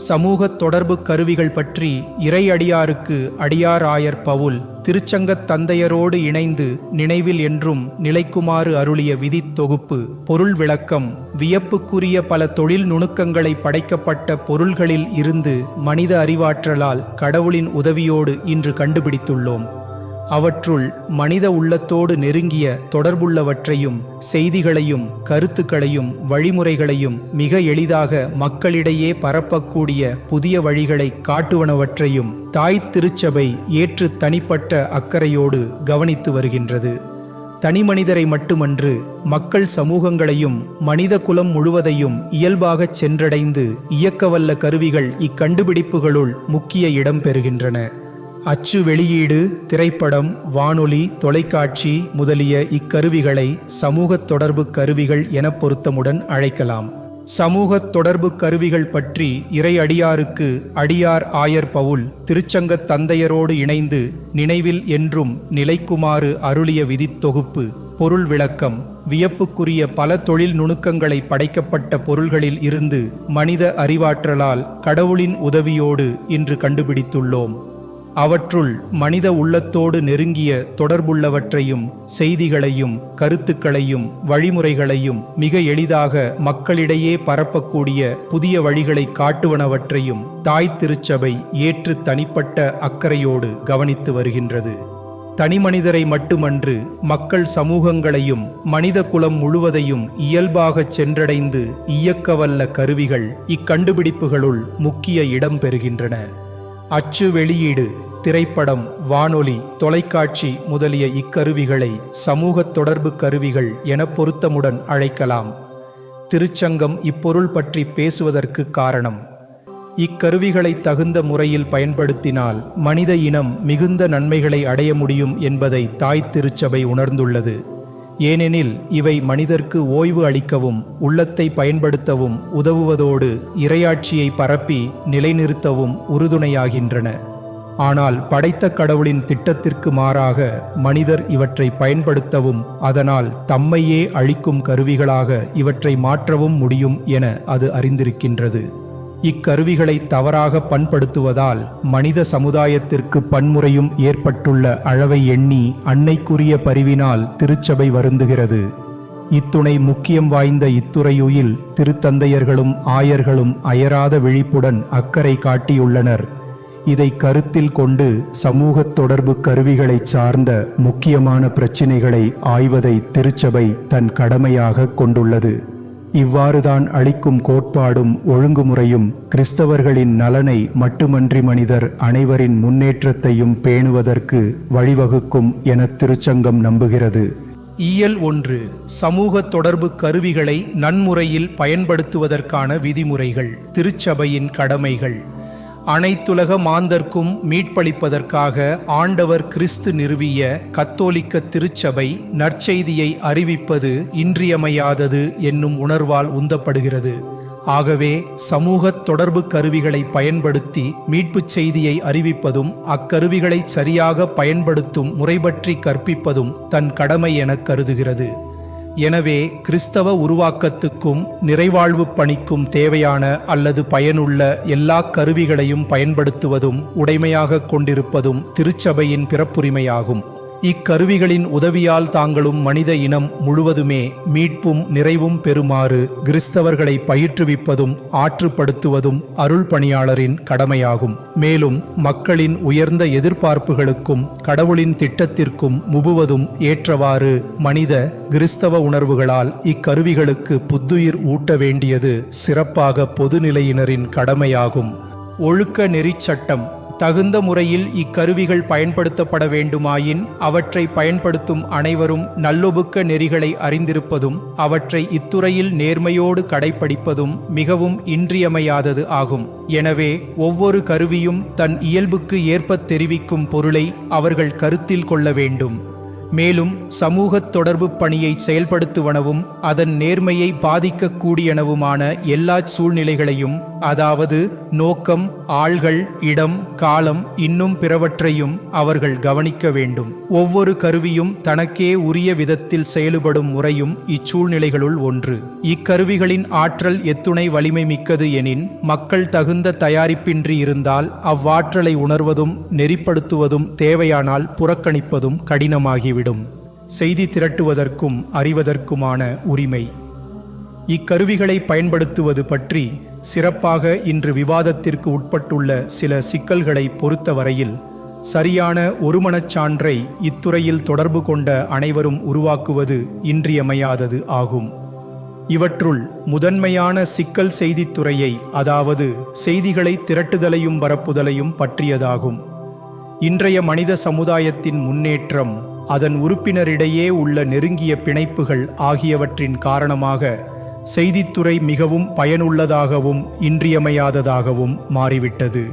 சமூக தொடர்பு கருவிகள் பற்றி இறை அடியாருக்கு பவுல் திருச்சங்கத் தந்தையரோடு இணைந்து நினைவில் என்றும் நிலைக்குமாறு அருளிய விதி தொகுப்பு பொருள் விளக்கம் வியப்புக்குரிய பல தொழில் நுணுக்கங்களை படைக்கப்பட்ட பொருள்களில் இருந்து மனித அறிவாற்றலால் கடவுளின் உதவியோடு இன்று கண்டுபிடித்துள்ளோம். அவற்றுள் மனித உள்ளத்தோடு நெருங்கிய தொடர்புள்ளவற்றையும் செய்திகளையும் கருத்துக்களையும் வழிமுறைகளையும் மிக எளிதாக மக்களிடையே பரப்பக்கூடிய புதிய வழிகளை காட்டுவனவற்றையும் தாய் திருச்சபை ஏற்று தனிப்பட்ட அக்கறையோடு கவனித்து வருகின்றது. தனிமனிதரை மட்டுமன்று மக்கள் சமூகங்களையும் மனித குலம் முழுவதையும் இயல்பாகச் சென்றடைந்து இயக்கவல்ல கருவிகள் இக்கண்டுபிடிப்புகளுள் முக்கிய இடம் பெறுகின்றன. அச்சு வெளியீடு திரைப்படம் வானொலி தொலைக்காட்சி முதலிய இக்கருவிகளை சமூகத் தொடர்பு கருவிகள் என பொருத்தமுடன் அழைக்கலாம். சமூகத் தொடர்பு கருவிகள் பற்றி இறை அடியாருக்கு அடியார் ஆயர் பவுல் திருச்சங்கத் தந்தையரோடு இணைந்து நினைவில் என்றும் நிலைக்குமாறு அருளிய விதித் தொகுப்பு பொருள் விளக்கம் வியப்புக்குரிய பல தொழில் நுணுக்கங்களை படைக்கப்பட்ட பொருள்களில் இருந்து மனித அறிவாற்றலால் கடவுளின் உதவியோடு இன்று கண்டுபிடித்துள்ளோம். அவற்றுள் மனித உள்ளத்தோடு நெருங்கிய தொடர்புள்ளவற்றையும் செய்திகளையும் கருத்துக்களையும் வழிமுறைகளையும் மிக எளிதாக மக்களிடையே பரப்பக்கூடிய புதிய வழிகளை காட்டுவனவற்றையும் தாய் திருச்சபை ஏற்று தனிப்பட்ட அக்கறையோடு கவனித்து வருகின்றது. தனிமனிதரை மட்டுமன்று மக்கள் சமூகங்களையும் மனித குலம் முழுவதையும் இயல்பாகச் சென்றடைந்து இயக்கவல்ல கருவிகள் இக்கண்டுபிடிப்புகளுள் முக்கிய இடம் பெறுகின்றன. அச்சு வெளியீடு திரைப்படம் வானொலி தொலைக்காட்சி முதலிய இக்கருவிகளை சமூக தொடர்பு கருவிகள் என பொருத்தமுடன் அழைக்கலாம். திருச்சங்கம் இப்பொருள் பற்றி பேசுவதற்கு காரணம். இக்கருவிகளை தகுந்த முறையில் பயன்படுத்தினால் மனித இனம் மிகுந்த நன்மைகளை அடைய முடியும் என்பதை தாய் திருச்சபை உணர்ந்துள்ளது. ஏனெனில் இவை மனிதர்க்கு ஓய்வு அளிக்கவும் உள்ளத்தை பயன்படுத்தவும் உதவுவதோடு இரையாட்சியை பரப்பி நிலைநிறுத்தவும் உறுதுணையாகின்றன. ஆனால் படைத்த கடவுளின் திட்டத்திற்கு மாறாக மனிதர் இவற்றை பயன்படுத்தவும் அதனால் தம்மையே அழிக்கும் கருவிகளாக இவற்றை மாற்றவும் முடியும் என அது அறிந்திருக்கின்றது. இக்கருவிகளை தவறாக பண்படுத்துவதால் மனித சமுதாயத்திற்கு பன்முறையும் ஏற்பட்டுள்ள அளவை எண்ணி அன்னைக்குரிய பரிவினால் திருச்சபை வருந்துகிறது. இத்துணை முக்கியம் வாய்ந்த இத்துறையுயில் திருத்தந்தையர்களும் ஆயர்களும் அயராத விழிப்புடன் அக்கறை காட்டியுள்ளனர். இதை கருத்தில் கொண்டு சமூக தொடர்பு கருவிகளை சார்ந்த முக்கியமான பிரச்சினைகளை ஆய்வதை திருச்சபை தன் கடமையாக கொண்டுள்ளது. இவ்வாறுதான் அளிக்கும் கோட்பாடும் ஒழுங்குமுறையும் கிறிஸ்தவர்களின் நலனை மட்டுமன்றி மனிதர் அனைவரின் முன்னேற்றத்தையும் பேணுவதற்கு வழிவகுக்கும் என திருச்சங்கம் நம்புகிறது. இயல் ஒன்று சமூக தொடர்பு கருவிகளை நன்முறையில் பயன்படுத்துவதற்கான விதிமுறைகள் திருச்சபையின் கடமைகள். அனைத்துலக மாந்தர்க்கும் மீட்பளிப்பதற்காக ஆண்டவர் கிறிஸ்து நிறுவிய கத்தோலிக்க திருச்சபை நற்செய்தியை அறிவிப்பது இன்றியமையாதது என்னும் உணர்வால் உந்தப்படுகிறது. ஆகவே சமூக தொடர்பு கருவிகளை பயன்படுத்தி மீட்புச் செய்தியை அறிவிப்பதும் அக்கருவிகளை சரியாக பயன்படுத்தும் முறைபற்றி கற்பிப்பதும் தன் கடமை எனக் கருதுகிறது. எனவே கிறிஸ்தவ உருவாக்கத்துக்கும் நிறைவாழ்வு பணிக்கும் தேவையான அல்லது பயனுள்ள எல்லா கருவிகளையும் பயன்படுத்துவதும் உடைமையாக கொண்டிருப்பதும் திருச்சபையின் பிறப்புரிமையாகும். இக்கருவிகளின் உதவியால் தாங்களும் மனித இனம் முழுவதுமே மீட்பும் நிறைவும் பெறுமாறு கிறிஸ்தவர்களை பயிற்றுவிப்பதும் ஆற்றுப்படுத்துவதும் அருள் பணியாளரின் கடமையாகும். மேலும் மக்களின் உயர்ந்த எதிர்பார்ப்புகளுக்கும் கடவுளின் திட்டத்திற்கும் முபுவதும் ஏற்றவாறு மனித கிறிஸ்தவ உணர்வுகளால் இக்கருவிகளுக்கு புத்துயிர் ஊட்ட வேண்டியது சிறப்பாக பொதுநிலையினரின் கடமையாகும். ஒழுக்க நெறிச் சட்டம் தகுந்த முறையில் இக்கருவிகள் பயன்படுத்தப்பட வேண்டுமாயின் அவற்றை பயன்படுத்தும் அனைவரும் நல்லொபுக்க நெறிகளை அறிந்திருப்பதும் அவற்றை இத்துறையில் நேர்மையோடு கடைப்பிடிப்பதும் மிகவும் இன்றியமையாதது ஆகும். எனவே ஒவ்வொரு கருவியும் தன் இயல்புக்கு ஏற்பத் தெரிவிக்கும் பொருளை அவர்கள் கருத்தில் கொள்ள வேண்டும். மேலும் சமூகத் தொடர்பு பணியை செயல்படுத்துவனவும் அதன் நேர்மையை பாதிக்கக்கூடியனவுமான எல்லா சூழ்நிலைகளையும் அதாவது நோக்கம் ஆள்கள் இடம் காலம் இன்னும் பிறவற்றையும் அவர்கள் கவனிக்க வேண்டும். ஒவ்வொரு கருவியும் தனக்கே உரிய விதத்தில் செயல்படும் முறையும் இச்சூழ்நிலைகளுள் ஒன்று. இக்கருவிகளின் ஆற்றல் எத்துணை வலிமை மிக்கது எனின் மக்கள் தகுந்த தயாரிப்பின்றி இருந்தால் அவ்வாற்றலை உணர்வதும் நெறிப்படுத்துவதும் தேவையானால் புறக்கணிப்பதும் கடினமாகிவிடும். செய்தி திரட்டுவதற்கும் அறிவதற்குமான உரிமை. இக்கருவிகளை பயன்படுத்துவது பற்றி சிறப்பாக இன்று விவாதத்திற்கு உட்பட்டுள்ள சில சிக்கல்களை பொறுத்தவரையில் சரியான ஒருமனச் சான்றை இத்துறையில் தொடர்பு கொண்ட அனைவரும் உருவாக்குவது இன்றியமையாதது ஆகும். இவற்றுள் முதன்மையான சிக்கல் செய்தித்துறையை அதாவது செய்திகளை திரட்டுதலையும் பரப்புதலையும் பற்றியதாகும். இன்றைய மனித சமுதாயத்தின் முன்னேற்றம் அதன் உறுப்பினரிடையே உள்ள நெருங்கிய பிணைப்புகள் ஆகியவற்றின் காரணமாக செய்தித்துறை மிகவும் பயனுள்ளதாகவும் இன்றியமையாததாகவும் மாறிவிட்டது.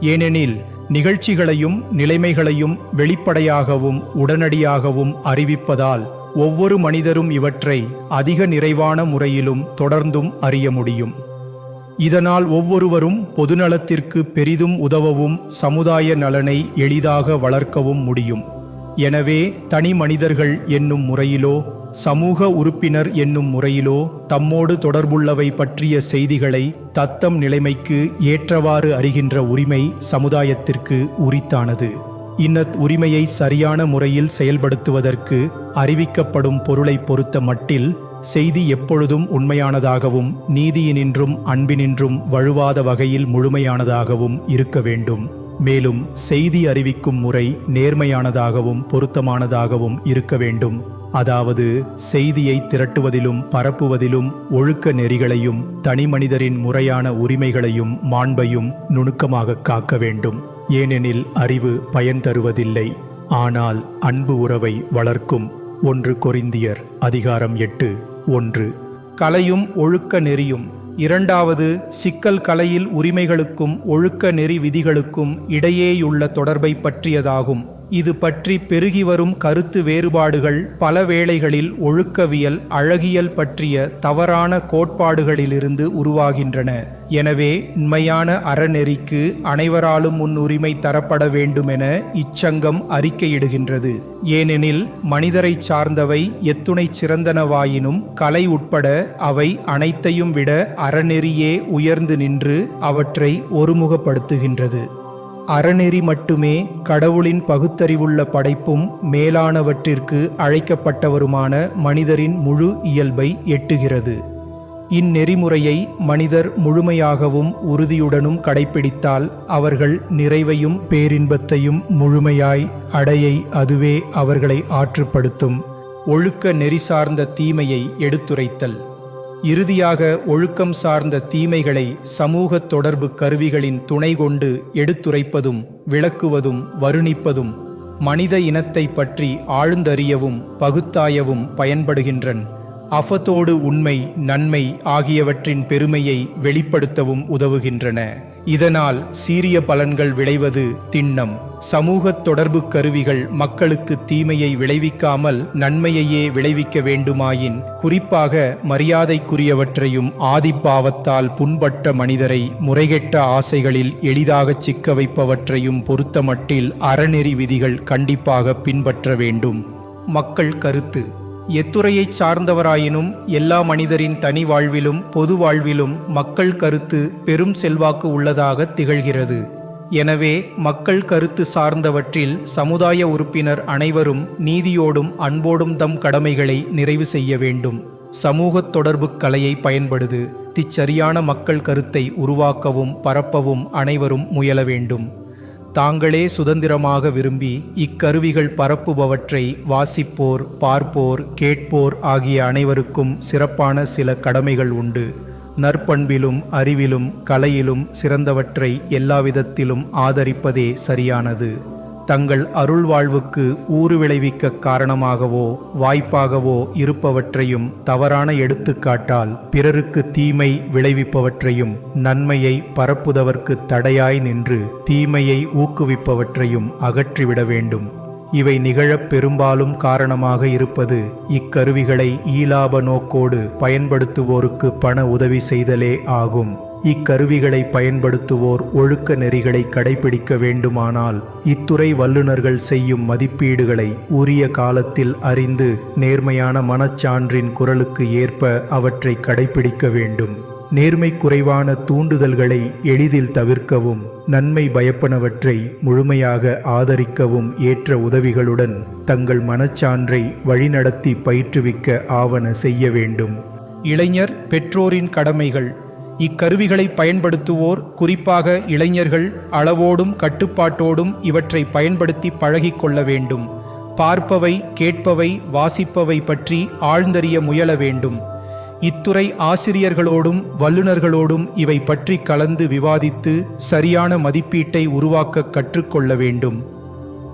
ஏனெனில் நிகழ்ச்சிகளையும் நிலைமைகளையும் வெளிப்படையாகவும் உடனடியாகவும் அறிவிப்பதால் ஒவ்வொரு மனிதரும் இவற்றை அதிக நிறைவான முறையிலும் தொடர்ந்தும் அறிய முடியும். இதனால் ஒவ்வொருவரும் பொதுநலத்திற்கு பெரிதும் உதவவும் சமுதாய நலனை எளிதாக வளர்க்கவும் முடியும். எனவே தனி மனிதர்கள் என்னும் முறையிலோ சமூக உறுப்பினர் என்னும் முறையிலோ தம்மோடு தொடர்புள்ளவை பற்றிய செய்திகளை தத்தம் நிலைமைக்கு ஏற்றவாறு அறிகின்ற உரிமை சமுதாயத்திற்கு உரித்தானது. இன்னத் உரிமையை சரியான முறையில் செயல்படுத்துவதற்கு அறிவிக்கப்படும் பொருளை பொறுத்த மட்டில் செய்தி எப்பொழுதும் உண்மையானதாகவும் நீதியினின்றும் அன்பினின்றும் வழுவாத வகையில் முழுமையானதாகவும் இருக்க வேண்டும். மேலும் செய்தி அறிவிக்கும் முறை நேர்மையானதாகவும் பொருத்தமானதாகவும் இருக்க வேண்டும். அதாவது செய்தியை திரட்டுவதிலும் பரப்புவதிலும் ஒழுக்க நெறிகளையும் தனிமனிதரின் முறையான உரிமைகளையும் மாண்பையும் நுணுக்கமாக காக்க வேண்டும். ஏனெனில் அறிவு பயன் தருவதில்லை. ஆனால் அன்பு உறவை வளர்க்கும். ஒன்று கொரிந்தியர் அதிகாரம் எட்டு ஒன்று. கலையும் ஒழுக்க நெறியும் இரண்டாவது சிக்கல் கலையில் உரிமைகளுக்கும் ஒழுக்க நெறி விதிகளுக்கும் இடையேயுள்ள தொடர்பை பற்றியதாகும். இது பற்றி பெருகி வரும் கருத்து வேறுபாடுகள் பல வேளைகளில் ஒழுக்கவியல் அழகியல் பற்றிய தவறான கோட்பாடுகளிலிருந்து உருவாகின்றன. எனவே உண்மையான அறநெறிக்கு அனைவராலும் முன்னுரிமை தரப்பட வேண்டுமென இச்சங்கம் அறிக்கையிடுகின்றது. ஏனெனில் மனிதரைச் சார்ந்தவை எத்துணை சிறந்தனவாயினும் கலை உட்பட அவை அனைத்தையும் விட அறநெறியே உயர்ந்து நின்று அவற்றை ஒருமுகப்படுத்துகின்றது. அறநெறி மட்டுமே கடவுளின் பகுத்தறிவுள்ள படைப்பும் மேலானவற்றிற்கு அழைக்கப்பட்டவருமான மனிதரின் முழு இயல்பை எட்டுகிறது. இந்நெறிமுறையை மனிதர் முழுமையாகவும் உறுதியுடனும் கடைப்பிடித்தால் அவர்கள் நிறைவையும் பேரின்பத்தையும் முழுமையாய் அடையை அதுவே அவர்களை ஆற்றுப்படுத்தும். ஒழுக்க நெறி சார்ந்த தீமையை எடுத்துரைத்தல். இறுதியாக ஒழுக்கம் சார்ந்த தீமைகளை சமூக தொடர்பு கருவிகளின் துணை கொண்டு எடுத்துரைப்பதும் விளக்குவதும் வருணிப்பதும் மனித இனத்தை பற்றி ஆழ்ந்தறியவும் பகுத்தாயவும் பயன்படுகின்றன். அஃபத்தோடு உண்மை நன்மை ஆகியவற்றின் பெருமையை வெளிப்படுத்தவும் உதவுகின்றன. இதனால் சீரிய பலன்கள் விளைவது திண்ணம். சமூக தொடர்பு கருவிகள் மக்களுக்கு தீமையை விளைவிக்காமல் நன்மையையே விளைவிக்க வேண்டுமாயின் குறிப்பாக மரியாதைக்குரியவற்றையும் ஆதிப்பாவத்தால் புண்பட்ட மனிதரை முறைகெட்ட ஆசைகளில் எளிதாக சிக்க வைப்பவற்றையும் பொறுத்தமட்டில் அறநெறி விதிகள் கண்டிப்பாக பின்பற்ற வேண்டும். மக்கள் கருத்து எத்துறையைச் சார்ந்தவராயினும் எல்லா மனிதரின் தனி வாழ்விலும் பொது வாழ்விலும் மக்கள் கருத்து பெரும் செல்வாக்கு உள்ளதாக திகழ்கிறது. எனவே மக்கள் கருத்து சார்ந்தவற்றில் சமுதாய உறுப்பினர் அனைவரும் நீதியோடும் அன்போடும் தம் கடமைகளை நிறைவு செய்ய வேண்டும். சமூகத் தொடர்பு கலையை பயன்படுது. திச்சரியான மக்கள் கருத்தை உருவாக்கவும் பரப்பவும் அனைவரும் முயல வேண்டும். தாங்களே சுதந்திரமாக விரும்பி இக்கருவிகள் பரப்புபவற்றை வாசிப்போர் பார்ப்போர் கேட்போர் ஆகிய அனைவருக்கும் சிறப்பான சில கடமைகள் உண்டு. நற்பண்பிலும் அறிவிலும் கலையிலும் சிறந்தவற்றை எல்லாவிதத்திலும் ஆதரிப்பதே சரியானது. தங்கள் அருள் வாழ்வுக்கு ஊறு விளைவிக்க காரணமாகவோ வாய்ப்பாகவோ இருப்பவற்றையும் தவறான எடுத்துக்காட்டால் பிறருக்கு தீமை விளைவிப்பவற்றையும் நன்மையை பரப்புதவர்க்கு தடையாய் நின்று தீமையை ஊக்குவிப்பவற்றையும் அகற்றிவிட வேண்டும். இவை நிகழப் பெரும்பாலும் காரணமாக இருப்பது இக்கருவிகளை ஈலாப நோக்கோடு பயன்படுத்துவோருக்கு பண உதவி செய்தலே ஆகும். இக்கருவிகளை பயன்படுத்துவோர் ஒழுக்க நெறிகளை கடைபிடிக்க வேண்டுமானால் இத்துறை வல்லுநர்கள் செய்யும் மதிப்பீடுகளை உரிய காலத்தில் அறிந்து நேர்மையான மனச்சான்றின் குரலுக்கு ஏற்ப அவற்றை கடைபிடிக்க வேண்டும். நேர்மை குறைவான தூண்டுதல்களை எளிதில் தவிர்க்கவும் நன்மை பயப்பனவற்றை முழுமையாக ஆதரிக்கவும் ஏற்ற உதவிகளுடன் தங்கள் மனச்சான்றை வழிநடத்தி பயிற்றுவிக்க ஆவன செய்ய வேண்டும். இளைஞர் பெற்றோரின் கடமைகள் இக்கருவிகளை பயன்படுத்துவோர் குறிப்பாக இளைஞர்கள் அளவோடும் கட்டுப்பாட்டோடும் இவற்றை பயன்படுத்தி பழகிக்கொள்ள வேண்டும். பார்ப்பவை கேட்பவை வாசிப்பவை பற்றி ஆழ்ந்தறிய முயல வேண்டும். இத்துறை ஆசிரியர்களோடும் வல்லுநர்களோடும் இவை பற்றி கலந்து விவாதித்து சரியான மதிப்பீட்டை உருவாக்க கற்றுக்கொள்ள வேண்டும்.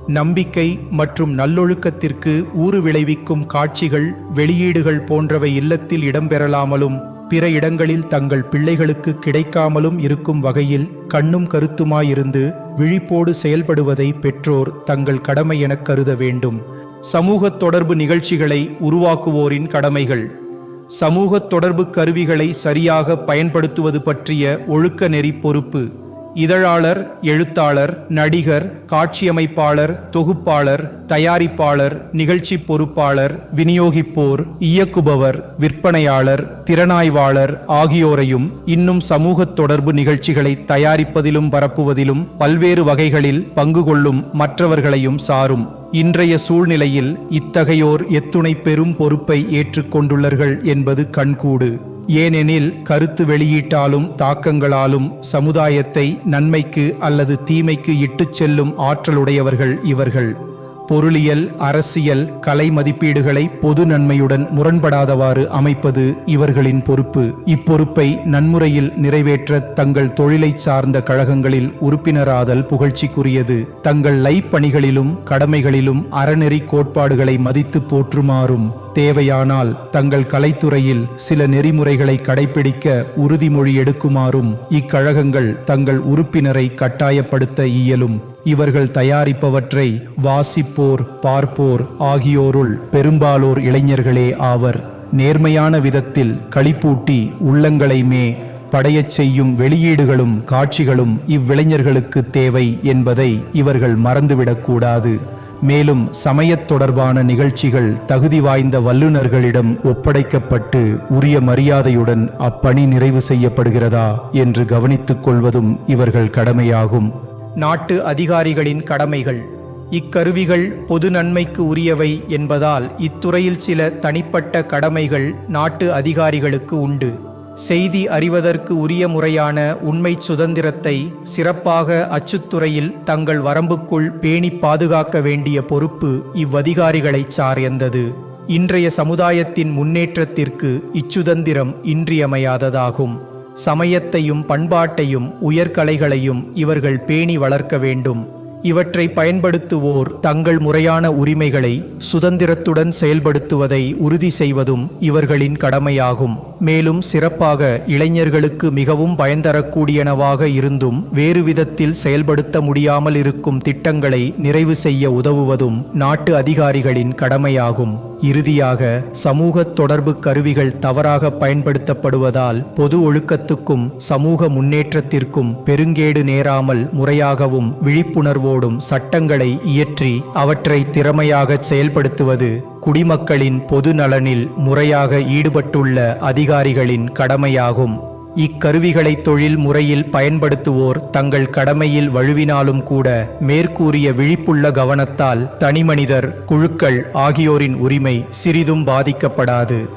நம்பிக்கை மற்றும் நல்லொழுக்கத்திற்கு ஊறு விளைவிக்கும் காட்சிகள் வெளியீடுகள் போன்றவை இல்லத்தில் இடம்பெறலாமலும் பிற இடங்களில் தங்கள் பிள்ளைகளுக்கு கிடைக்காமலும் இருக்கும் வகையில் கண்ணும் கருத்துமாயிருந்து விழிப்போடு செயல்படுவதை பெற்றோர் தங்கள் கடமை எனக் கருத வேண்டும். சமூகத் தொடர்பு நிகழ்ச்சிகளை உருவாக்குவோரின் கடமைகள். சமூகத் தொடர்பு கருவிகளை சரியாக பயன்படுத்துவது பற்றிய ஒழுக்க நெறி பொறுப்பு. இதழாளர் எழுத்தாளர் நடிகர் காட்சியமைப்பாளர் தொகுப்பாளர் தயாரிப்பாளர் நிகழ்ச்சி பொறுப்பாளர் விநியோகிப்போர் இயக்குபவர் விற்பனையாளர் திறனாய்வாளர் ஆகியோரையும் இன்னும் சமூகத் தொடர்பு நிகழ்ச்சிகளை தயாரிப்பதிலும் பரப்புவதிலும் பல்வேறு வகைகளில் பங்கு கொள்ளும் மற்றவர்களையும் சாரும். இன்றைய சூழ்நிலையில் இத்தகையோர் எத்துணை பெரும் பொறுப்பை ஏற்றுக்கொண்டுள்ளர்கள் என்பது கண்கூடு. ஏனெனில் கருத்து வெளியீட்டாலும் தாக்கங்களாலும் சமுதாயத்தை நன்மைக்கு அல்லது தீமைக்கு இட்டுச் செல்லும் ஆற்றலுடையவர்கள் இவர்கள். பொருளியல் அரசியல் கலை மதிப்பீடுகளை பொது நன்மையுடன் முரண்படாதவாறு அமைப்பது இவர்களின் பொறுப்பு. இப்பொறுப்பை நன்முறையில் நிறைவேற்ற தங்கள் தொழிலை சார்ந்த கழகங்களில் உறுப்பினராதல் புகழ்ச்சிக்குரியது. தங்கள் லைப் பணிகளிலும் கடமைகளிலும் அறநெறி கோட்பாடுகளை மதித்து போற்றுமாறும் தேவையானால் தங்கள் கலைத்துறையில் சில நெறிமுறைகளை கடைபிடிக்க உறுதிமொழி எடுக்குமாறும் இக்கழகங்கள் தங்கள் உறுப்பினரை கட்டாயப்படுத்த இயலும். இவர்கள் தயாரிப்பவற்றை வாசிப்போர் பார்ப்போர் ஆகியோருள் பெரும்பாலோர் இளைஞர்களே ஆவர். நேர்மையான விதத்தில் களிப்பூட்டி உள்ளங்களைமே படையச் செய்யும் வெளியீடுகளும் காட்சிகளும் இவ்விளைஞர்களுக்கு தேவை என்பதை இவர்கள் மறந்துவிடக்கூடாது. மேலும் சமயத் தொடர்பான நிகழ்ச்சிகள் தகுதி வாய்ந்த வல்லுநர்களிடம் ஒப்படைக்கப்பட்டு உரிய மரியாதையுடன் அப்பணி நிறைவு செய்யப்படுகிறதா என்று கவனித்துக் கொள்வதும் இவர்கள் கடமையாகும். நாட்டு அதிகாரிகளின் கடமைகள். இக்கருவிகள் பொது நன்மைக்கு உரியவை என்பதால் இத்துறையில் சில தனிப்பட்ட கடமைகள் நாட்டு அதிகாரிகளுக்கு உண்டு. செய்தி அறிவதற்கு உரிய முறையான உண்மை சுதந்திரத்தை சிறப்பாக அச்சுத்துறையில் தங்கள் வரம்புக்குள் பேணி பாதுகாக்க வேண்டிய பொறுப்பு இவ்வதிகாரிகளைச் சார்ந்தது. இன்றைய சமுதாயத்தின் முன்னேற்றத்திற்கு இச்சுதந்திரம் இன்றியமையாததாகும். சமயத்தையும் பண்பாட்டையும் உயர்கலைகளையும் இவர்கள் பேணி வளர்க்க வேண்டும். இவற்றை பயன்படுத்துவோர் தங்கள் முறையான உரிமைகளை சுதந்திரத்துடன் செயல்படுத்துவதை உறுதி செய்வதும் இவர்களின் கடமையாகும். மேலும் சிறப்பாக இளைஞர்களுக்கு மிகவும் பயன்தரக்கூடியனவாக இருந்தும் வேறு விதத்தில் செயல்படுத்த முடியாமல் இருக்கும் திட்டங்களை நிறைவு செய்ய உதவுவதும் நாட்டு அதிகாரிகளின் கடமையாகும். இறுதியாக சமூக தொடர்பு கருவிகள் தவறாக பயன்படுத்தப்படுவதால் பொது ஒழுக்கத்துக்கும் சமூக முன்னேற்றத்திற்கும் பெருங்கேடு நேராமல் முறையாகவும் விழிப்புணர்வோடும் சட்டங்களை இயற்றி அவற்றை திறமையாக செயல்படுத்துவது குடிமக்களின் பொது நலனில் முறையாக ஈடுபட்டுள்ள அதிகாரிகளின் கடமையாகும். இக்கருவிகளை தொழில் முறையில் பயன்படுத்துவோர் தங்கள் கடமையில் வழுவினாலும் கூட மேற்கூறிய விழிப்புள்ள கவனத்தால் தனிமனிதர் குழுக்கள் ஆகியோரின் உரிமை சிறிதும் பாதிக்கப்படாது.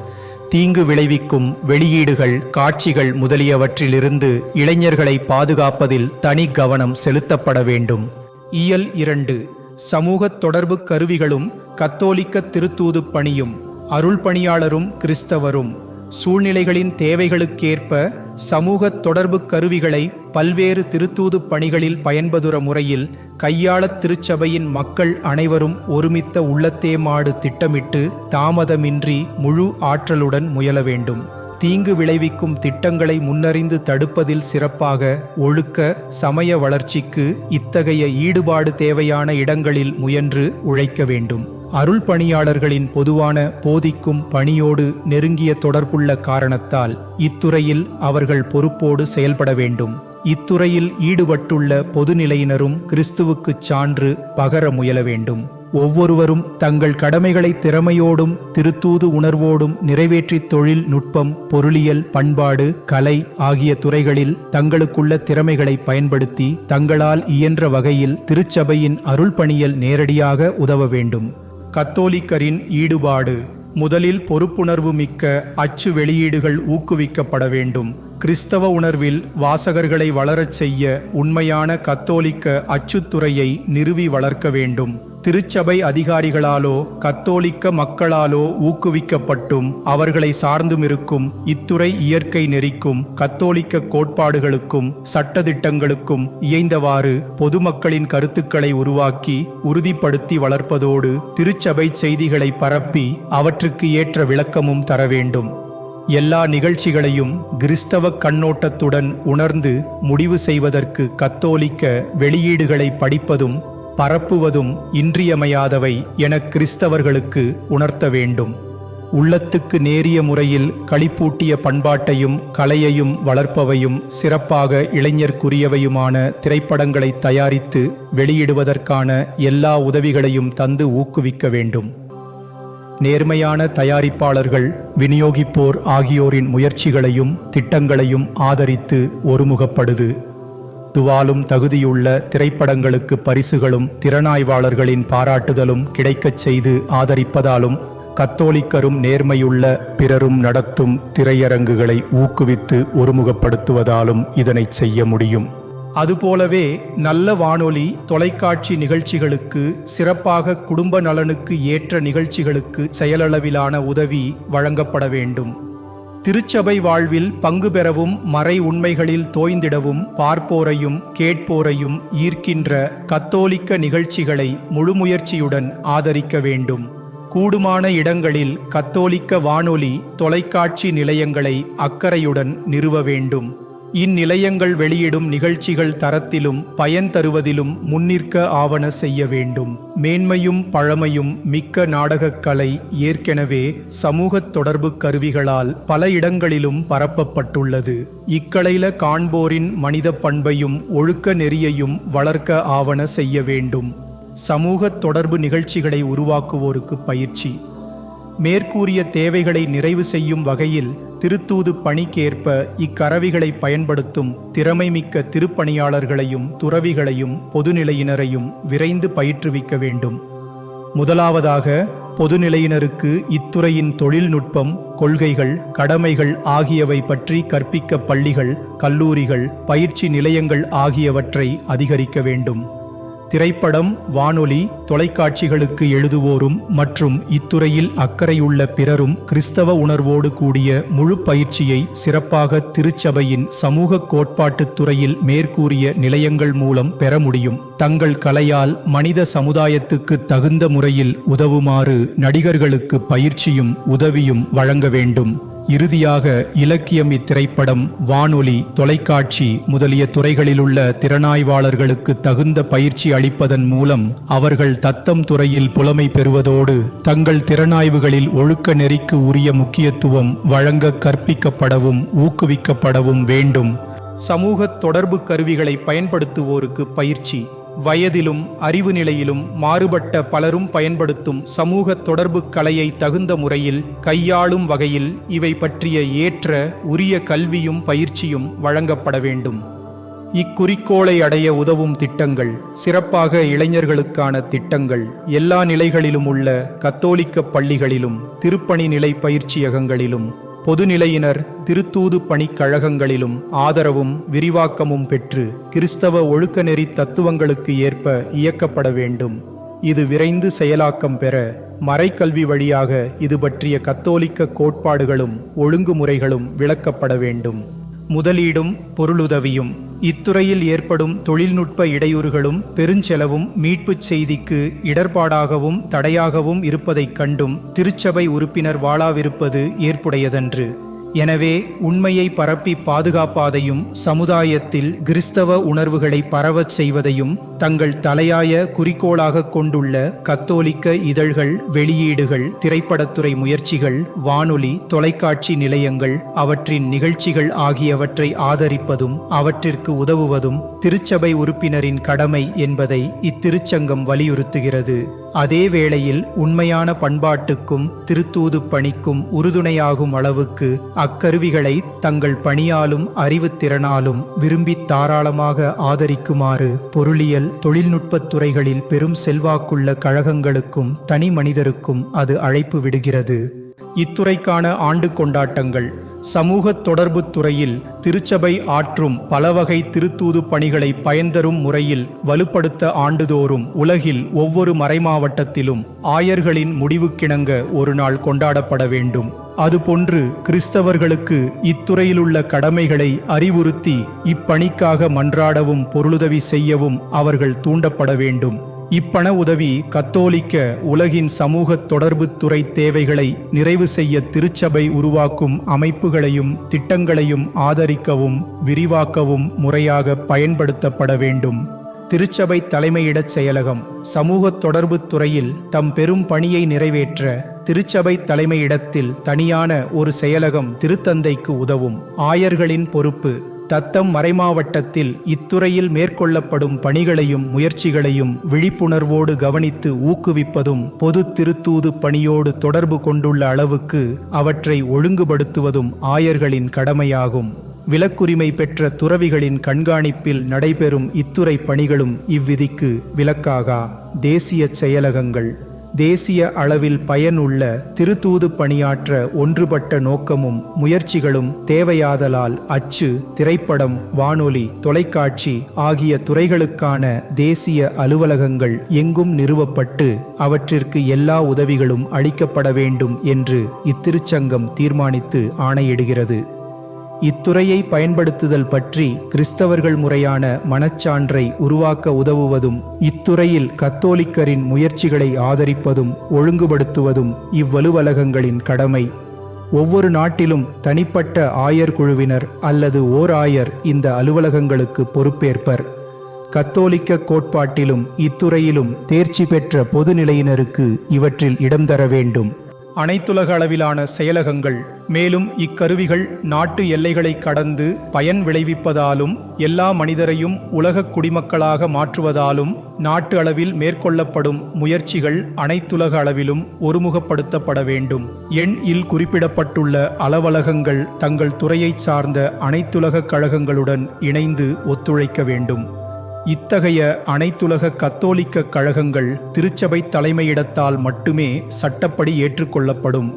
தீங்கு விளைவிக்கும் வெளியீடுகள் காட்சிகள் முதலியவற்றிலிருந்து இளைஞர்களை பாதுகாப்பதில் தனி கவனம் செலுத்தப்பட வேண்டும். இயல் இரண்டு. சமூக தொடர்பு கருவிகளும் கத்தோலிக்க திருத்தூது பணியும் அருள் பணியாளரும் கிறிஸ்தவரும் சூழ்நிலைகளின் தேவைகளுக்கேற்ப சமூக தொடர்பு கருவிகளை பல்வேறு திருத்தூது பணிகளில் பயன்பதுற முறையில் கையாளத் திருச்சபையின் மக்கள் அனைவரும் ஒருமித்த உள்ளத்தே மாடு திட்டமிட்டு தாமதமின்றி முழு ஆற்றலுடன் முயல வேண்டும். தீங்கு விளைவிக்கும் திட்டங்களை முன்னறிந்து தடுப்பதில் சிறப்பாக ஒழுக்க சமய வளர்ச்சிக்கு இத்தகைய ஈடுபாடு தேவையான இடங்களில் முயன்று உழைக்க வேண்டும். அருள் பணியாளர்களின் பொதுவான போதிக்கும் பணியோடு நெருங்கிய தொடர்புள்ள காரணத்தால் இத்துறையில் அவர்கள் பொறுப்போடு செயல்பட வேண்டும். இத்துறையில் ஈடுபட்டுள்ள பொதுநிலையினரும் கிறிஸ்துவுக்குச் சான்று பகர முயல வேண்டும். ஒவ்வொருவரும் தங்கள் கடமைகளை திறமையோடும் திருத்தூது உணர்வோடும் நிறைவேற்றி தொழில் நுட்பம் பொருளியல் பண்பாடு கலை ஆகிய துறைகளில் தங்களுக்குள்ள திறமைகளை பயன்படுத்தி தங்களால் இயன்ற வகையில் திருச்சபையின் அருள்பணியில் நேரடியாக உதவ வேண்டும். கத்தோலிக்கரின் ஈடுபாடு முதலில் பொறுப்புணர்வு மிக்க அச்சு வெளியீடுகள் ஊக்குவிக்கப்பட வேண்டும். கிறிஸ்தவ உணர்வில் வாசகர்களை வளரச் செய்ய உண்மையான கத்தோலிக்க அச்சுத்துறையை நிறுவி வளர்க்க வேண்டும். திருச்சபை அதிகாரிகளாலோ கத்தோலிக்க மக்களாலோ ஊக்குவிக்கப்பட்டும் அவர்களை சார்ந்துமிருக்கும் இத்துறை இயற்கை நெறிக்கும் கத்தோலிக்க கோட்பாடுகளுக்கும் சட்டதிட்டங்களுக்கும் இயைந்தவாறு பொதுமக்களின் கருத்துக்களை உருவாக்கி உறுதிப்படுத்தி வளர்ப்பதோடு திருச்சபை செய்திகளை பரப்பி அவற்றுக்கு ஏற்ற விளக்கமும் தர வேண்டும். எல்லா நிகழ்ச்சிகளையும் கிறிஸ்தவ கண்ணோட்டத்துடன் உணர்ந்து முடிவு செய்வதற்கு கத்தோலிக்க வெளியீடுகளை படிப்பதும் பரப்புவதும் இன்றியமையாதவை என கிறிஸ்தவர்களுக்கு உணர்த்த வேண்டும். உள்ளத்துக்கு நேரிய முறையில் களிப்பூட்டிய பண்பாட்டையும் கலையையும் வளர்ப்பவையும் சிறப்பாக இளைஞர்க்குரியவையுமான திரைப்படங்களை தயாரித்து வெளியிடுவதற்கான எல்லா உதவிகளையும் தந்து ஊக்குவிக்க வேண்டும். நேர்மையான தயாரிப்பாளர்கள் விநியோகிப்போர் ஆகியோரின் முயற்சிகளையும் திட்டங்களையும் ஆதரித்து ஒருமுகப்படுது. துவாலும் தகுதியுள்ள திரைப்படங்களுக்கு பரிசுகளும் திறனாய்வாளர்களின் பாராட்டுதலும் கிடைக்கச் செய்து ஆதரிப்பதாலும் கத்தோலிக்கரும் நேர்மையுள்ள பிறரும் நடத்தும் திரையரங்குகளை ஊக்குவித்து ஒருமுகப்படுத்துவதாலும் இதனைச் செய்ய முடியும். அதுபோலவே நல்ல வானொலி தொலைக்காட்சி நிகழ்ச்சிகளுக்கு சிறப்பாக குடும்ப நலனுக்கு ஏற்ற நிகழ்ச்சிகளுக்கு செயலளவிலான உதவி வழங்கப்பட வேண்டும். திருச்சபை வாழ்வில் பங்கு பெறவும் மறை உண்மைகளில் தோய்ந்திடவும் பார்ப்போரையும் கேட்போரையும் ஈர்க்கின்ற கத்தோலிக்க நிகழ்ச்சிகளை முழுமுயற்சியுடன் ஆதரிக்க வேண்டும். கூடுமான இடங்களில் கத்தோலிக்க வானொலி தொலைக்காட்சி நிலையங்களை அக்கறையுடன் நிறுவ வேண்டும். இந்நிலையங்கள் வெளியிடும் நிகழ்ச்சிகள் தரத்திலும் பயன் தருவதிலும் முன்னிற்க ஆவண செய்ய வேண்டும். மேன்மையும் பழமையும் மிக்க நாடகக்கலை ஏற்கெனவே சமூகத் தொடர்பு கருவிகளால் பல இடங்களிலும் பரப்பப்பட்டுள்ளது. இக்கலையில காண்போரின் மனித பண்பையும் ஒழுக்க நெறியையும் வளர்க்க ஆவண செய்ய வேண்டும். சமூக தொடர்பு நிகழ்ச்சிகளை உருவாக்குவோருக்கு பயிற்சி. மேற்கூறிய தேவைகளை நிறைவு செய்யும் வகையில் திருத்தூது பணிக்கேற்ப இக்கரவிகளை பயன்படுத்தும் திறமைமிக்க திருப்பணியாளர்களையும் துறவிகளையும் பொதுநிலையினரையும் விரைந்து பயிற்றுவிக்க வேண்டும். முதலாவதாக பொதுநிலையினருக்கு இத்துறையின் தொழில்நுட்பம் கொள்கைகள் கடமைகள் ஆகியவை பற்றி கற்பிக்க பள்ளிகள் கல்லூரிகள் பயிற்சி நிலையங்கள் ஆகியவற்றை அதிகரிக்க வேண்டும். திரைப்படம் வானொலி தொலைக்காட்சிகளுக்கு எழுதுவோரும் மற்றும் இத்துறையில் அக்கறையுள்ள பிறரும் கிறிஸ்தவ உணர்வோடு கூடிய முழு பயிற்சியை சிறப்பாக திருச்சபையின் சமூக கோட்பாட்டுத் துறையில் மேற்கூறிய நிலையங்கள் மூலம் பெற முடியும். தங்கள் கலையால் மனித சமுதாயத்துக்கு தகுந்த முறையில் உதவுமாறு நடிகர்களுக்கு பயிற்சியும் உதவியும் வழங்க வேண்டும். இறுதியாக இலக்கியம் இத்திரைப்படம் வானொலி தொலைக்காட்சி முதலிய துறைகளிலுள்ள திறனாய்வாளர்களுக்கு தகுந்த பயிற்சி அளிப்பதன் மூலம் அவர்கள் தத்தம் துறையில் புலமை பெறுவதோடு தங்கள் திறனாய்வுகளில் ஒழுக்க நெறிக்கு உரிய முக்கியத்துவம் வழங்க கற்பிக்கப்படவும் ஊக்குவிக்கப்படவும் வேண்டும். சமூக தொடர்பு கருவிகளை பயன்படுத்துவோருக்கு பயிற்சி. வயதிலும் அறிவு நிலையிலும் மாறுபட்ட பலரும் பயன்படுத்தும் சமூக தொடர்பு கலையை தகுந்த முறையில் கையாளும் வகையில் இவை பற்றிய ஏற்ற உரிய கல்வியும் பயிற்சியும் வழங்கப்பட வேண்டும். இக்குறிக்கோளை அடைய உதவும் திட்டங்கள் சிறப்பாக இளைஞர்களுக்கான திட்டங்கள் எல்லா நிலைகளிலும் உள்ள கத்தோலிக்க பள்ளிகளிலும் திருப்பணி நிலை பயிற்சியகங்களிலும் பொதுநிலையினர் திருத்தூது பணிக்கழகங்களிலும் ஆதரவும் விரிவாக்கமும் பெற்று கிறிஸ்தவ ஒழுக்கநெறி தத்துவங்களுக்கு ஏற்ப இயக்கப்பட வேண்டும். இது விரைந்து செயலாக்கம் பெற மறைக்கல்வி வழியாக இது பற்றிய கத்தோலிக்க கோட்பாடுகளும் ஒழுங்குமுறைகளும் விளக்கப்பட வேண்டும். முதலீடும் பொருளுதவியும் இத்துறையில் ஏற்படும் தொழில்நுட்ப இடையூறுகளும் பெருஞ்செலவும் மீட்புச் செய்திக்கு இடர்பாடாகவும் தடையாகவும் இருப்பதைக் கண்டும் திருச்சபை உறுப்பினர் வாழாவிருப்பது ஏற்புடையதன்று. எனவே உண்மையை பரப்பி பாதுகாப்பாதையும் சமுதாயத்தில் கிறிஸ்தவ உணர்வுகளை பரவச் செய்வதையும் தங்கள் தலையாய குறிக்கோளாக கொண்டுள்ள கத்தோலிக்க இதழ்கள் வெளியீடுகள் திரைப்படத்துறை முயற்சிகள் வானொலி தொலைக்காட்சி நிலையங்கள் அவற்றின் நிகழ்ச்சிகள் ஆகியவற்றை ஆதரிப்பதும் அவற்றிற்கு உதவுவதும் திருச்சபை உறுப்பினரின் கடமை என்பதை இத்திருச்சங்கம் வலியுறுத்துகிறது. அதே வேளையில் உண்மையான பண்பாட்டுக்கும் திருத்தூது பணிக்கும் உறுதுணையாகும் அளவுக்கு அக்கருவிகளை தங்கள் பணியாலும் அறிவுத்திறனாலும் விரும்பி தாராளமாக ஆதரிக்குமாறு பொருளியல் தொழில்நுட்பத் துறைகளில் பெரும் செல்வாக்குள்ள கழகங்களுக்கும் தனி மனிதருக்கும் அது அழைப்பு விடுகிறது. இத்துறைக்கான ஆண்டு கொண்டாட்டங்கள் சமூக தொடர்பு துறையில் திருச்சபை ஆற்றும் பலவகை திருத்தூது பணிகளை பயன்தரும் முறையில் வலுப்படுத்த ஆண்டுதோறும் உலகில் ஒவ்வொரு மறைமாவட்டத்திலும் ஆயர்களின் முடிவுக்கிணங்க ஒரு நாள் கொண்டாடப்பட வேண்டும். அதுபோன்று கிறிஸ்தவர்களுக்கு இத்துறையிலுள்ள கடமைகளை அறிவுறுத்தி இப்பணிக்காக மன்றாடவும் பொருளுதவி செய்யவும் அவர்கள் தூண்டப்பட வேண்டும். இப்பண உதவி கத்தோலிக்க உலகின் சமூக தொடர்பு துறை தேவைகளை நிறைவு செய்ய திருச்சபை உருவாக்கும் அமைப்புகளையும் திட்டங்களையும் ஆதரிக்கவும் விரிவாக்கவும் முறையாக பயன்படுத்தப்பட வேண்டும். திருச்சபை தலைமையிடச் செயலகம் சமூக தொடர்பு துறையில் தம் பெரும் பணியை நிறைவேற்ற திருச்சபை தலைமையிடத்தில் தனியான ஒரு செயலகம் திருத்தந்தைக்கு உதவும். ஆயர்களின் பொறுப்பு தத்தம் மறைமாவட்டத்தில் இத்துறையில் மேற்கொள்ளப்படும் பணிகளையும் முயற்சிகளையும் விழிப்புணர்வோடு கவனித்து ஊக்குவிப்பதும் பொது திருத்தூது பணியோடு தொடர்பு கொண்டுள்ள அளவுக்கு அவற்றை ஒழுங்குபடுத்துவதும் ஆயர்களின் கடமையாகும். விலக்குரிமை பெற்ற துறவிகளின் கண்காணிப்பில் நடைபெறும் இத்துறை பணிகளும் இவ்விதிக்கு விலக்காகா தேசிய செயலகங்கள் தேசிய அளவில் பயனுள்ள திருத்தூது பணியாற்ற ஒன்றுபட்ட நோக்கமும் முயற்சிகளும் தேவையாதலால் அச்சு திரைப்படம் வானொலி தொலைக்காட்சி ஆகிய துறைகளுக்கான தேசிய அலுவலகங்கள் எங்கும் நிறுவப்பட்டு அவற்றிற்கு எல்லா உதவிகளும் அளிக்கப்பட வேண்டும் என்று இத்திருச்சங்கம் தீர்மானித்து ஆணையிடுகிறது. இத்துறையை பயன்படுத்துதல் பற்றி கிறிஸ்தவர்கள் முறையான மனச்சான்றை உருவாக்க உதவுவதும் இத்துறையில் கத்தோலிக்கரின் முயற்சிகளை ஆதரிப்பதும் ஒழுங்குபடுத்துவதும் இவ்வலுவலகங்களின் கடமை. ஒவ்வொரு நாட்டிலும் தனிப்பட்ட ஆயர் குழுவினர் அல்லது ஓர் ஆயர் இந்த அலுவலகங்களுக்கு பொறுப்பேற்பர். கத்தோலிக்க கோட்பாட்டிலும் இத்துறையிலும் தேர்ச்சி பெற்ற பொதுநிலையினருக்கு இவற்றில் இடம் தர வேண்டும். அனைத்துலக அளவிலான செயலகங்கள் மேலும் இக்கருவிகள் நாட்டு எல்லைகளை கடந்து பயன் விளைவிப்பதாலும் எல்லா மனிதரையும் உலகக் குடிமக்களாக மாற்றுவதாலும் நாட்டு அளவில் மேற்கொள்ளப்படும் முயற்சிகள் அனைத்துலக அளவிலும் ஒருமுகப்படுத்தப்பட வேண்டும். எண் இல் குறிப்பிடப்பட்டுள்ள அலவலகங்கள் தங்கள் துறையைச் சார்ந்த அனைத்துலக கழகங்களுடன் இணைந்து ஒத்துழைக்க வேண்டும். இத்தகைய அனைத்துலக கத்தோலிக்க கழகங்கள் திருச்சபை தலைமையிடத்தால் மட்டுமே சட்டப்படி ஏற்றுக்கொள்ளப்படும்.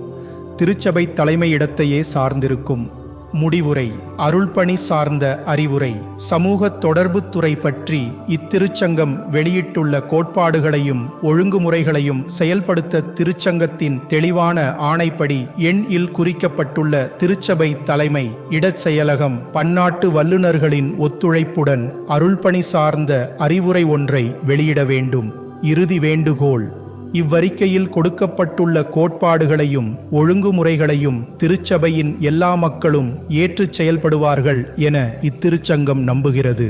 திருச்சபை தலைமையிடத்தையே சார்ந்திருக்கும். முடிவுரை அருள்பணி சார்ந்த அறிவுரை சமூக தொடர்பு துறை பற்றி இத்திருச்சங்கம் வெளியிட்டுள்ள கோட்பாடுகளையும் ஒழுங்குமுறைகளையும் செயல்படுத்த திருச்சங்கத்தின் தெளிவான ஆணைப்படி எண் இல் குறிக்கப்பட்டுள்ள திருச்சபை தலைமை இடச் செயலகம் பன்னாட்டு வல்லுநர்களின் ஒத்துழைப்புடன் அருள்பணி சார்ந்த அறிவுரை ஒன்றை வெளியிட வேண்டும். இறுதி வேண்டுகோள் இவ்வறிக்கையில் கொடுக்கப்பட்டுள்ள கோட்பாடுகளையும் ஒழுங்குமுறைகளையும் திருச்சபையின் எல்லா மக்களும் ஏற்றுச் செயல்படுவார்கள் என இத்திருச்சங்கம் நம்புகிறது.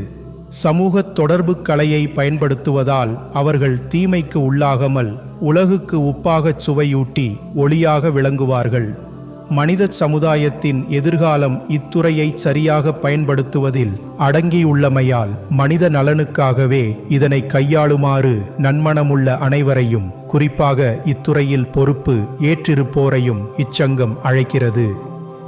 சமூக தொடர்பு கலையை பயன்படுத்துவதால் அவர்கள் தீமைக்கு உள்ளாகாமல் உலகுக்கு உப்பாகச் சுவையூட்டி ஒளியாக விளங்குவார்கள். மனித சமுதாயத்தின் எதிர்காலம் இத்துறையை சரியாக பயன்படுத்துவதில் அடங்கியுள்ளமையால் மனித நலனுக்காகவே இதனை கையாளுமாறு நன்மனமுள்ள அனைவரையும் குறிப்பாக இத்துறையில் பொறுப்பு ஏற்றிருப்போரையும் இச்சங்கம் அழைக்கிறது.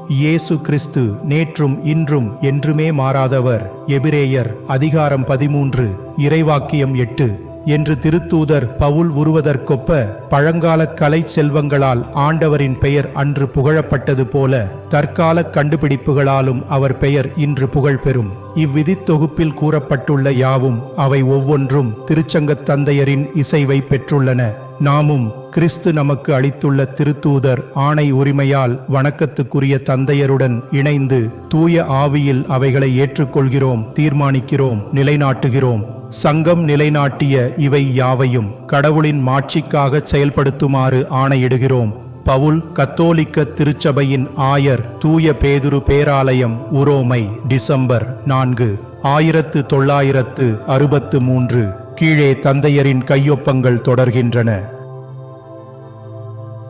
இயேசு கிறிஸ்து நேற்றும் இன்றும் என்றுமே மாறாதவர். எபிரேயர் அதிகாரம் பதிமூன்று இறைவாக்கியம் எட்டு. என்று திருத்தூதர் பவுல் உருவதற்கொப்ப பழங்கால கலை செல்வங்களால் ஆண்டவரின் பெயர் அன்று புகழப்பட்டது போல தற்கால கண்டுபிடிப்புகளாலும் அவர் பெயர் இன்று புகழ் பெறும் இவ்விதி தொகுப்பில் கூறப்பட்டுள்ள யாவும் அவை ஒவ்வொன்றும் திருச்சங்கத் தந்தையரின் இசைவை பெற்றுள்ளன. நாமும் கிறிஸ்து நமக்கு அளித்துள்ள திருத்தூதர் ஆணை உரிமையால் வணக்கத்துக்குரிய தந்தையருடன் இணைந்து தூய ஆவியில் அவைகளை ஏற்றுக்கொள்கிறோம் தீர்மானிக்கிறோம் நிலைநாட்டுகிறோம். சங்கம் நிலைநாட்டிய இவை யாவையும் கடவுளின் மாட்சிக்காக செயல்படுத்துமாறு ஆணையிடுகிறோம். பவுல் கத்தோலிக்க திருச்சபையின் ஆயர் தூய பேதுரு பேராலயம் உரோமை டிசம்பர் நான்கு ஆயிரத்து தொள்ளாயிரத்து அறுபத்து மூன்று. கீழே தந்தையரின் கையொப்பங்கள் தொடர்கின்றன.